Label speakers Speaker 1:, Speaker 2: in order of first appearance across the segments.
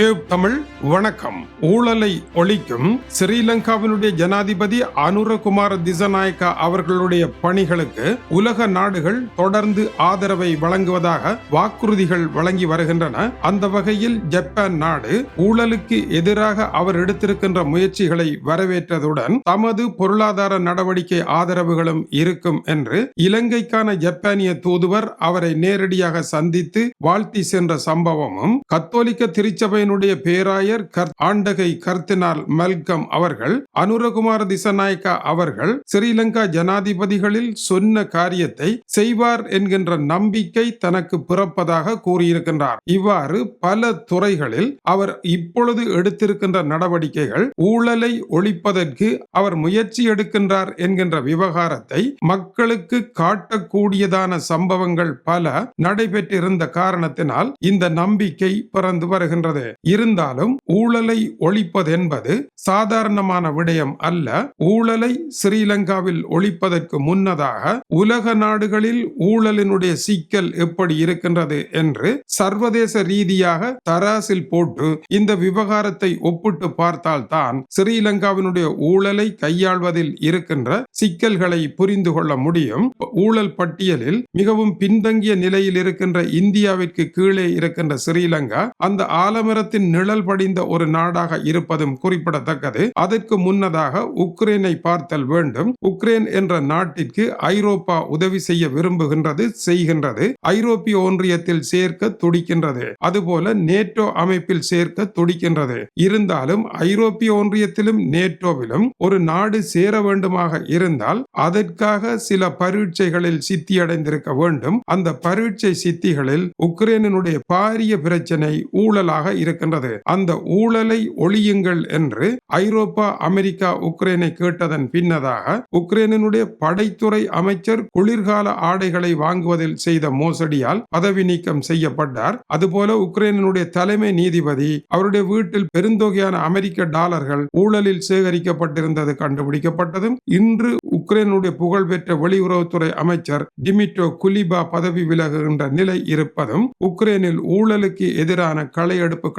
Speaker 1: Tube Tamil வணக்கம். ஊழலை ஒழிக்கும் ஸ்ரீலங்காவினுடைய ஜனாதிபதி அனுரகுமார திசநாயக்கா அவர்களுடைய பணிகளுக்கு உலக நாடுகள் தொடர்ந்து ஆதரவை வழங்குவதாக வாக்குறுதிகள் வழங்கி வருகின்றன. அந்த வகையில் ஜப்பான் நாடு ஊழலுக்கு எதிராக அவர் எடுத்திருக்கின்ற முயற்சிகளை வரவேற்றதுடன் தமது பொருளாதார நடவடிக்கை ஆதரவுகளும் இருக்கும் என்று இலங்கைக்கான ஜப்பானிய தூதுவர் அவரை நேரடியாக சந்தித்து வாழ்த்தி சென்ற சம்பவமும் கத்தோலிக்க திருச்சபையின் திருச்சபையினுடைய பேராயர் கர்த் ஆண்டகை கர்த்தினால் மல்கம் அவர்கள் அனுரகுமார திசநாயக்கா அவர்கள் ஸ்ரீலங்கா ஜனாதிபதிகளில் சொன்ன காரியத்தை செய்வார் என்கின்ற நம்பிக்கை தனக்கு பிறப்பதாக கூறியிருக்கின்றார். இவ்வாறு பல துறைகளில் அவர் இப்பொழுது எடுத்திருக்கின்ற நடவடிக்கைகள் ஊழலை ஒழிப்பதற்கு அவர் முயற்சி எடுக்கின்றார் என்கின்ற விவகாரத்தை மக்களுக்கு காட்டக்கூடியதான சம்பவங்கள் பல நடைபெற்றிருந்த காரணத்தினால் இந்த நம்பிக்கை பிறந்து வருகின்றது. இருந்தாலும் ஊழலை ஒழிப்பதென்பது சாதாரணமான விடயம் அல்ல. ஊழலை ஸ்ரீலங்காவில் ஒழிப்பதற்கு முன்னதாக உலக நாடுகளில் ஊழலினுடைய சிக்கல் எப்படி இருக்கின்றது என்று சர்வதேச ரீதியாக தராசில் போட்டு இந்த விவகாரத்தை ஒப்பிட்டு பார்த்தால்தான் ஸ்ரீலங்காவினுடைய ஊழலை கையாள்வதில் இருக்கின்ற சிக்கல்களை புரிந்து கொள்ள முடியும். ஊழல் பட்டியலில் மிகவும் பின்தங்கிய நிலையில் இருக்கின்ற இந்தியாவிற்கு கீழே இருக்கின்ற ஸ்ரீலங்கா அந்த ஆலமர ஆலமரத்தின் நிழல் படிந்த ஒரு நாடாக இருப்பதும் குறிப்பிடத்தக்கது. அதற்கு முன்னதாக உக்ரைனை பார்த்தல் வேண்டும். உக்ரைன் என்ற நாட்டிற்கு ஐரோப்பா உதவி செய்ய விரும்புகின்றது செய்கின்றது. ஐரோப்பிய ஒன்றியத்தில் சேர்க்க துடிக்கின்றது. அதுபோல நேட்டோ அமைப்பில் சேர்க்க துடிக்கின்றது. இருந்தாலும் ஐரோப்பிய ஒன்றியத்திலும் நேட்டோவிலும் ஒரு நாடு சேர வேண்டுமாக இருந்தால் அதற்காக சில பரீட்சைகளில் சித்தியடைந்திருக்க வேண்டும். அந்த பரீட்சை சித்திகளில் உக்ரைனுடைய பாரிய பிரச்சனை ஊழலாக இருக்கின்றது அந்த ஊழலை ஒழியுங்கள் என்று ஐரோப்பா அமெரிக்கா உக்ரைனை கேட்டதன் பின்னதாக உக்ரைனினுடைய படைத்துறை அமைச்சர் குளிர்கால ஆடைகளை வாங்குவதில் செய்த மோசடியால் பதவி நீக்கம் செய்யப்பட்டார். அதுபோல உக்ரைனுடைய தலைமை நீதிபதி அவருடைய வீட்டில் பெருந்தொகையான அமெரிக்க டாலர்கள் ஊழலில் சேகரிக்கப்பட்டிருந்தது கண்டுபிடிக்கப்பட்டதும் இன்று உக்ரைனுடைய புகழ்பெற்ற வெளியுறவுத்துறை அமைச்சர் டிமிட்டோ குலிபா பதவி விலகுகின்ற நிலை இருப்பதும் உக்ரைனில் ஊழலுக்கு எதிரான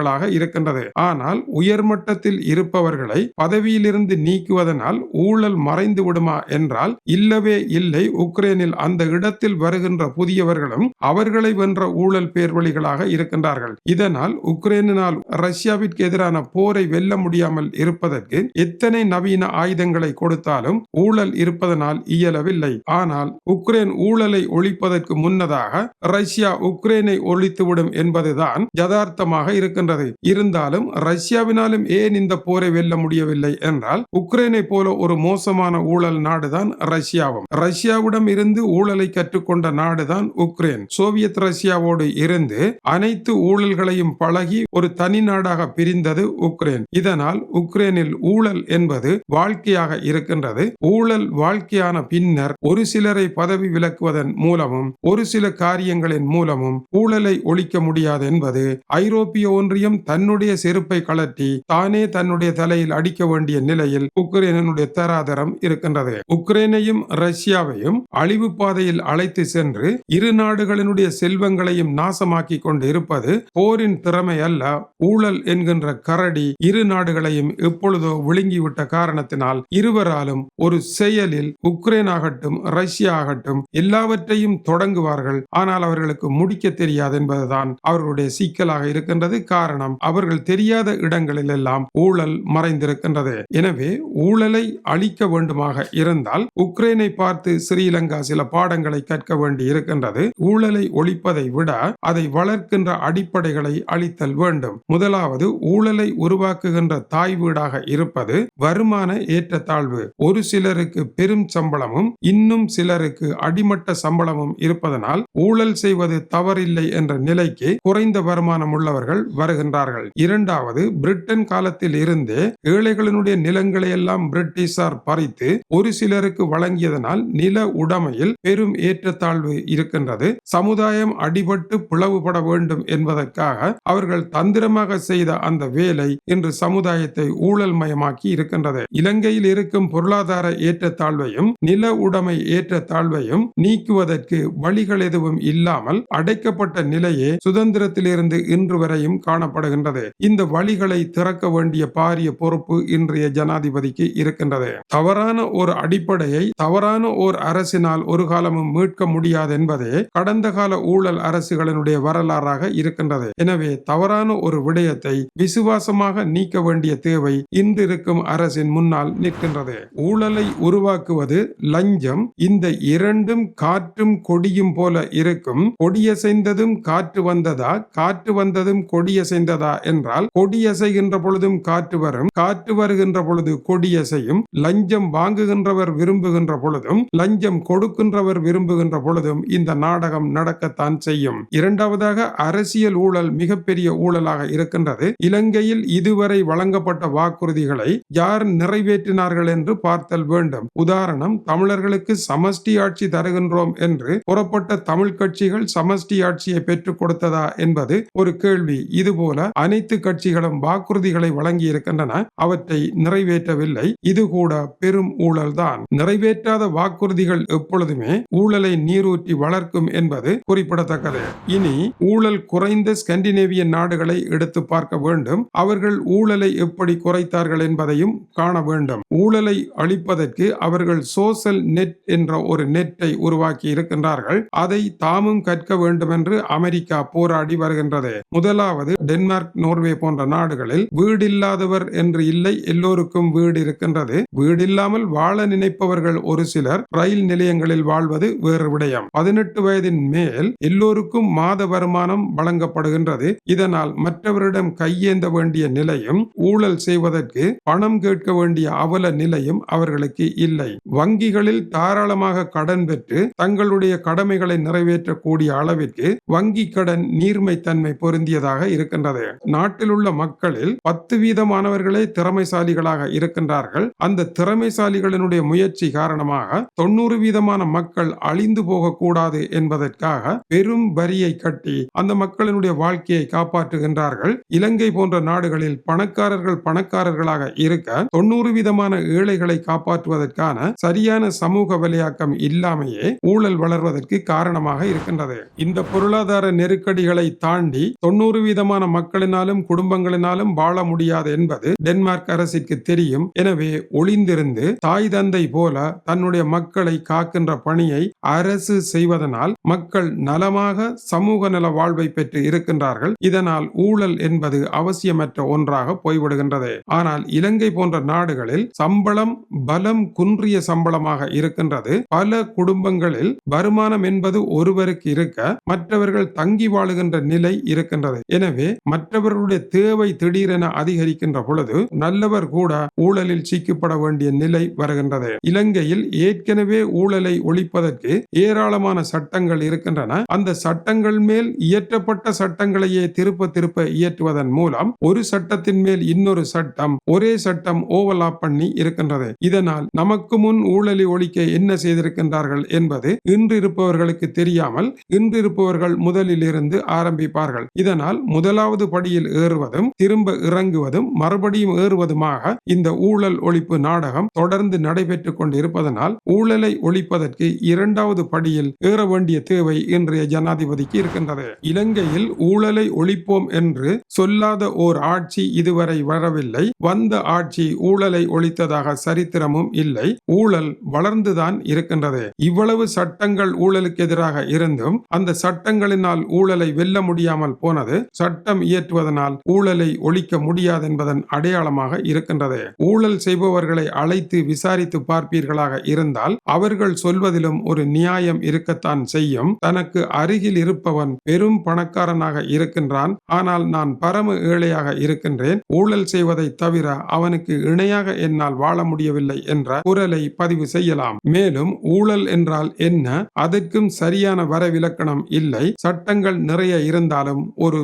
Speaker 1: களையெடுப்புகளாக இருக்கின்றது. ஆனால் உயர்மட்டத்தில் இருப்பவர்களை பதவியிலிருந்து நீக்குவதனால் ஊழல் மறைந்து விடுமா என்றால் இல்லவே இல்லை. உக்ரைனில் அந்த இடத்தில் வருகின்ற புதியவர்களும் அவர்களை வென்ற ஊழல் பேர்வழிகளாக இருக்கின்றார்கள். இதனால் உக்ரைனினால் ரஷ்யாவிற்கு எதிரான போரை வெல்ல முடியாமல் இருப்பதற்கு எத்தனை நவீன ஆயுதங்களை கொடுத்தாலும் ஊழல் இருப்பதனால் இயலவில்லை. ஆனால் உக்ரைன் ஊழலை ஒழிப்பதற்கு முன்னதாக ரஷ்யா உக்ரைனை ஒழித்துவிடும் என்பதுதான் யதார்த்தமாக இருக்கின்றது. இருந்தாலும் ரஷ்யாவினாலும் ஏன் இந்த போரை வெல்ல முடியவில்லை என்றால் உக்ரைனை போல ஒரு மோசமான ஊழல் நாடுதான் ரஷ்யாவும். ரஷ்யாவிடம் இருந்து ஊழலை கற்றுக்கொண்ட நாடுதான் உக்ரைன். சோவியத் ரஷ்யாவோடு இருந்து அனைத்து ஊழல்களையும் பழகி ஒரு தனி நாடாக பிரிந்தது உக்ரைன். இதனால் உக்ரைனில் ஊழல் என்பது வாழ்க்கையாக இருக்கின்றது. ஊழல் வாழ்க்கையான பின்னர் ஒரு சிலரை பதவி விலக்குவதன் மூலமும் ஒரு சில காரியங்களின் மூலமும் ஊழலை ஒழிக்க முடியாது என்பது ஐரோப்பிய மறுபடியும் தன்னுடைய செருப்பை கழற்றி தானே தன்னுடைய தலையில் அடிக்க வேண்டிய நிலையில் உக்ரைனுடைய தராதரம் இருக்கின்றது. உக்ரைனையும் ரஷ்யாவையும் அழிவு பாதையில் அழைத்து சென்று இரு நாடுகளினுடைய செல்வங்களையும் நாசமாக்கி கொண்டு இருப்பது போரின் திறமை அல்ல ஊழல் என்கின்ற கரடி இரு நாடுகளையும் எப்பொழுதோ விழுங்கிவிட்ட காரணத்தினால் இருவராலும் ஒரு செயலில் உக்ரைன் ஆகட்டும் ரஷ்யா ஆகட்டும் எல்லாவற்றையும் தொடங்குவார்கள். ஆனால் அவர்களுக்கு முடிக்க தெரியாது என்பதுதான் அவர்களுடைய சிக்கலாக இருக்கின்றது. காரணம் காரணம் அவர்கள் தெரியாத இடங்களில் எல்லாம் ஊழல் மறைந்திருக்கின்றது. எனவே ஊழலை அழிக்க வேண்டுமாக இருந்தால் உக்ரைனை பார்த்து ஸ்ரீலங்கா சில பாடங்களை கற்க வேண்டி இருக்கின்றது ஊழலை ஒழிப்பதை விட அதை வளர்க்கின்ற அடிப்படைகளை அளித்தல் வேண்டும். முதலாவது ஊழலை உருவாக்குகின்ற தாய் வீடாக இருப்பது வருமான ஏற்றத்தாழ்வு. ஒரு சிலருக்கு பெரும் சம்பளமும் இன்னும் சிலருக்கு அடிமட்ட சம்பளமும் இருப்பதனால் ஊழல் செய்வது தவறில்லை என்ற நிலைக்கு குறைந்த வருமானம் உள்ளவர்கள் வருகின்றார்கள் இரண்டாவது பிரிட்டன் காலத்தில் இருந்தே ஏழைகளினுடைய நிலங்களை எல்லாம் பிரிட்டிஷார் பறித்து ஒரு சிலருக்கு வழங்கியதனால் நில உடைமையில் பெரும் ஏற்றத்தாழ்வு இருக்கின்றது. சமுதாயம் அடிபட்டு பிளவுபட வேண்டும் என்பதற்காக அவர்கள் தந்திரமாக செய்த அந்த வேலை இன்று சமுதாயத்தை ஊழல் மயமாக்கி இருக்கின்றது. இலங்கையில் இருக்கும் பொருளாதார ஏற்றத்தாழ்வையும் நில உடைமை ஏற்றத்தாழ்வையும் நீக்குவதற்கு வழிகள் எதுவும் இல்லாமல் அடைக்கப்பட்ட நிலையே சுதந்திரத்திலிருந்து இன்று வரையும் காண காணப்படுகின்றது. இந்த வழிகளை திறக்க வேண்டிய பாரிய பொறுப்பு இன்றைய ஜனாதிபதிக்கு இருக்கின்றது. தவறான ஒரு அடிப்படையை தவறான ஓர் அரசினால் ஒரு காலமும் மீட்க முடியாது என்பதே கடந்த கால ஊழல் அரசுகளினுடைய வரலாறாக இருக்கின்றது. எனவே தவறான ஒரு விடயத்தை விசுவாசமாக நீக்க வேண்டிய தேவை இன்றிருக்கும் அரசின் முன்னால் நிற்கின்றது. ஊழலை உருவாக்குவது லஞ்சம் இந்த இரண்டும் காற்றும் கொடியும் போல இருக்கும். கொடியசைந்ததும் காற்று வந்ததா? காற்று வந்ததும் கொடிய கொடியசைந்ததா என்றால் கொடியசைகின்ற பொழுதும் காற்று வரும். காற்று வருகின்ற பொழுது கொடியசையும் லஞ்சம் வாங்குகின்றவர் விரும்புகின்ற பொழுதும் லஞ்சம் கொடுக்கின்றவர் விரும்புகின்ற பொழுதும் இந்த நாடகம் நடக்கத்தான் செய்யும். இரண்டாவதாக அரசியல் ஊழல் மிகப்பெரிய ஊழலாக இருக்கின்றது. இலங்கையில் இதுவரை வழங்கப்பட்ட வாக்குறுதிகளை யார் நிறைவேற்றினார்கள் என்று பார்த்தல் வேண்டும். உதாரணம் தமிழர்களுக்கு சமஷ்டி ஆட்சி தருகின்றோம் என்று புறப்பட்ட தமிழ் கட்சிகள் சமஷ்டி ஆட்சியை பெற்றுக் கொடுத்ததா என்பது ஒரு கேள்வி. இது போல அனைத்து கட்சிகளும் வாக்குறுதிகளை வழங்கி இருக்கின்றன அவற்றை நிறைவேற்றவில்லை. இது கூட பெரும் ஊழல்தான். நிறைவேற்றாத வாக்குறுதிகள் எப்பொழுதுமே ஊழலை நீரூற்றி வளர்க்கும் என்பது குறிப்பிடத்தக்கது. இனி ஊழல் குறைந்த ஸ்கண்டினேவிய நாடுகளை எடுத்து பார்க்க வேண்டும். அவர்கள் ஊழலை எப்படி குறைத்தார்கள் என்பதையும் காண வேண்டும். ஊழலை அழிப்பதற்கு அவர்கள் சோசல் நெட் என்ற ஒரு நெட்டை உருவாக்கி இருக்கின்றார்கள். அதை தாமும் கற்க வேண்டும் என்று அமெரிக்கா போராடி வருகின்றது. முதலாவது டென்மார்க் நோர்வே போன்ற நாடுகளில் வீடு இல்லாதவர் என்று இல்லை எல்லோருக்கும் வீடு இருக்கின்றது. வீடு இல்லாமல் வாழ நினைப்பவர்கள் ஒரு சிலர் ரயில் நிலையங்களில் வாழ்வது வேறு விடயம். பதினெட்டு வயதின் மேல் எல்லோருக்கும் மாத வருமானம் வழங்கப்படுகின்றது. இதனால் மற்றவரிடம் கையேந்த வேண்டிய நிலையும் ஊழல் செய்வதற்கு பணம் கேட்க வேண்டிய அவல நிலையும் அவர்களுக்கு இல்லை. வங்கிகளில் தாராளமாக கடன் பெற்று தங்களுடைய கடமைகளை நிறைவேற்றக்கூடிய அளவிற்கு வங்கி கடன் நீர்மைத்தன்மை பொருந்தியதாக இருக்கின்றது. நாட்டில் உள்ள மக்களில் பத்து வீதமானவர்களே திறமைசாலிகளாக இருக்கின்றார்கள். அந்த திறமைசாலிகளினுடைய முயற்சி காரணமாக தொண்ணூறு வீதமான மக்கள் அழிந்து போகக்கூடாது என்பதற்காக பெரும் வரியை கட்டி அந்த மக்களினுடைய வாழ்க்கையை காப்பாற்றுகின்றார்கள். இலங்கை போன்ற நாடுகளில் பணக்காரர்கள் பணக்காரர்களாக இருக்க தொண்ணூறு விதமான ஏழைகளை காப்பாற்றுவதற்கான சரியான சமூக விளையாக்கம் இல்லாமையே ஊழல் வளர்வதற்கு காரணமாக இருக்கின்றது. இந்த பொருளாதார நெருக்கடிகளை தாண்டி தொண்ணூறு வீதமான மக்களினாலும் குடும்பங்களினாலும் வாழ முடியாது என்பது டென்மார்க் அரசிற்கு தெரியும். எனவே ஒளிந்திருந்து தாய் தந்தை போல தன்னுடைய மக்களை காக்கின்ற பணியை அரசு செய்வதனால் மக்கள் நலமாக சமூக நல வாழ்வை பெற்று இருக்கின்றார்கள். இதனால் ஊழல் என்பது அவசியமற்ற ஒன்றாக போய்விடுகின்றது. ஆனால் இலங்கை போன்ற நாடுகளில் சம்பளம் பலம் குன்றிய சம்பளமாக இருக்கின்றது. பல குடும்பங்களில் வருமானம் என்பது ஒருவருக்கு இருக்க மற்றவர்கள் தங்கி வாழுகின்ற நிலை இருக்கின்றது. எனவே மற்றவர்களுடைய தேவை திடீரென அதிகரிக்கின்ற பொழுது நல்லவர் கூட ஊழலில் சிக்கப்பட வேண்டிய நிலை வருகின்றது. இலங்கையில் ஏற்கனவே ஊழலை ஒழிப்பதற்கு ஏராளமான சட்டங்கள் இருக்கின்றன. அந்த சட்டங்கள் மேல் இயற்றப்பட்ட சட்டங்களையே திருப்ப திருப்ப இயற்றுவதன் மூலம் ஒரு சட்டத்தின் மேல் இன்னொரு சட்டம் ஒரே சட்டம் ஓவலாப் பண்ணி இருக்கின்றது. இதனால் நமக்கு முன் ஊழலை ஒழிக்க என்ன செய்திருக்கின்றார்கள் என்பது இன்று இருப்பவர்களுக்கு தெரியாமல் இன்று இருப்பவர்கள் முதலில் இருந்து ஆரம்பிப்பார்கள். இதனால் முதலாவது படியில் ஏறுவதும் திரும்ப இறங்குவதும் மறுபடியும் ஏறுவதுமாக இந்த ஊழல் ஒழிப்பு நாடகம் தொடர்ந்து நடைபெற்றுக் கொண்டிருப்பதனால் ஊழலை ஒழிப்பதற்கு இரண்டாவது படியில் ஏற வேண்டிய தேவை இன்றைய ஜனாதிபதிக்கு இருக்கின்றது. இலங்கையில் ஊழலை ஒழிப்போம் என்று சொல்லாத ஓர் ஆட்சி இதுவரை வரவில்லை. வந்த ஆட்சி ஊழலை ஒழித்ததாக சரித்திரமும் இல்லை. ஊழல் வளர்ந்துதான் இருக்கின்றது. இவ்வளவு சட்டங்கள் ஊழலுக்கு எதிராக இருந்தும் அந்த சட்டங்களினால் ஊழலை வெல்ல முடியாமல் போனது சட்டம் இயற்றுவதனால் ஊழலை ஒழிக்க முடியாது என்பதன் அடையாளமாக இருக்கின்றது. ஊழல் செய்பவர்களை அழைத்து விசாரித்து பார்ப்பீர்களாக இருந்தால் அவர்கள் சொல்வதிலும் ஒரு நியாயம் இருக்கத்தான் செய்யும். தனக்கு அருகில் இருப்பவன் பெரும் பணக்காரனாக இருக்கின்றான். ஆனால் நான் பரம ஏழையாக இருக்கின்றேன். ஊழல் செய்வதை தவிர அவனுக்கு இணையாக என்னால் வாழ முடியவில்லை என்ற குரலை பதிவு செய்யலாம். மேலும் ஊழல் என்றால் என்ன? அதற்கும் சரியான வரவிலக்கணம் இல்லை. சட்டங்கள் நிறைய இருந்தாலும் ஒரு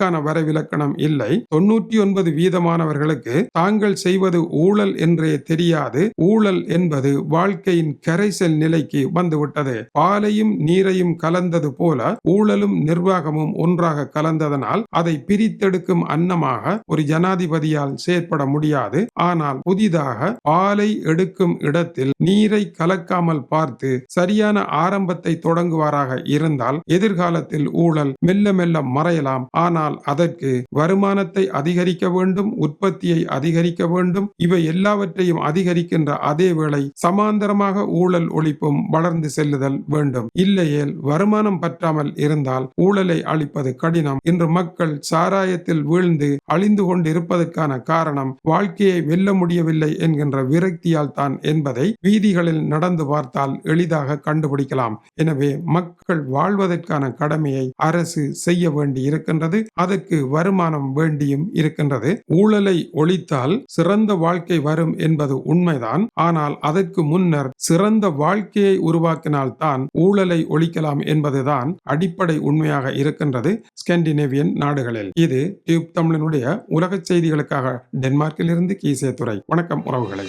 Speaker 1: ஜுனிக்கான வரவிலக்கணம் இல்லை. தொன்னூற்றி ஒன்பது வீதமானவர்களுக்கு தாங்கள் செய்வது ஊழல் என்றே தெரியாது. ஊழல் என்பது வாழ்க்கையின் கரைசல் நிலைக்கு வந்துவிட்டது. பாலையும் நீரையும் கலந்தது போல ஊழலும் நிர்வாகமும் ஒன்றாக கலந்ததனால் அதை பிரித்தெடுக்கும் அன்னமாக ஒரு ஜனாதிபதியால் செயற்பட முடியாது. ஆனால் புதிதாக பாலை எடுக்கும் இடத்தில் நீரை கலக்காமல் பார்த்து சரியான ஆரம்பத்தை தொடங்குவாராக இருந்தால் எதிர்காலத்தில் ஊழல் மெல்ல மெல்ல மறையலாம். ஆனால் ஆனால் அதற்கு வருமானத்தை அதிகரிக்க வேண்டும் உற்பத்தியை அதிகரிக்க வேண்டும். இவை எல்லாவற்றையும் அதிகரிக்கின்ற அதே வேளை சமாந்தரமாக ஊழல் ஒழிப்பும் வளர்ந்து செல்லுதல் வேண்டும். இல்லையேல் வருமானம் பற்றாமல் இருந்தால் ஊழலை அழிப்பது கடினம் இன்று மக்கள் சாராயத்தில் வீழ்ந்து அழிந்து கொண்டிருப்பதற்கான காரணம் வாழ்க்கையை வெல்ல முடியவில்லை என்கின்ற விரக்தியால் தான் என்பதை வீதிகளில் நடந்து பார்த்தால் எளிதாக கண்டுபிடிக்கலாம். எனவே மக்கள் வாழ்வதற்கான கடமையை அரசு செய்ய வேண்டி இருக்கின்றது அதற்கு வருமானம் வேண்டியும் இருக்கின்றது. ஊழலை ஒழித்தால் சிறந்த வாழ்க்கை வரும் என்பது உண்மைதான். ஆனால் அதற்கு முன்னர் சிறந்த வாழ்க்கையை உருவாக்கினால் தான் ஊழலை ஒழிக்கலாம் என்பதுதான் அடிப்படை உண்மையாக இருக்கின்றது ஸ்கேண்டினேவியன் நாடுகளில். இது டியூப் தமிழனுடைய உலக செய்திகளுக்காக டென்மார்க்கிலிருந்து கீசே துறை வணக்கம் உறவுகளை.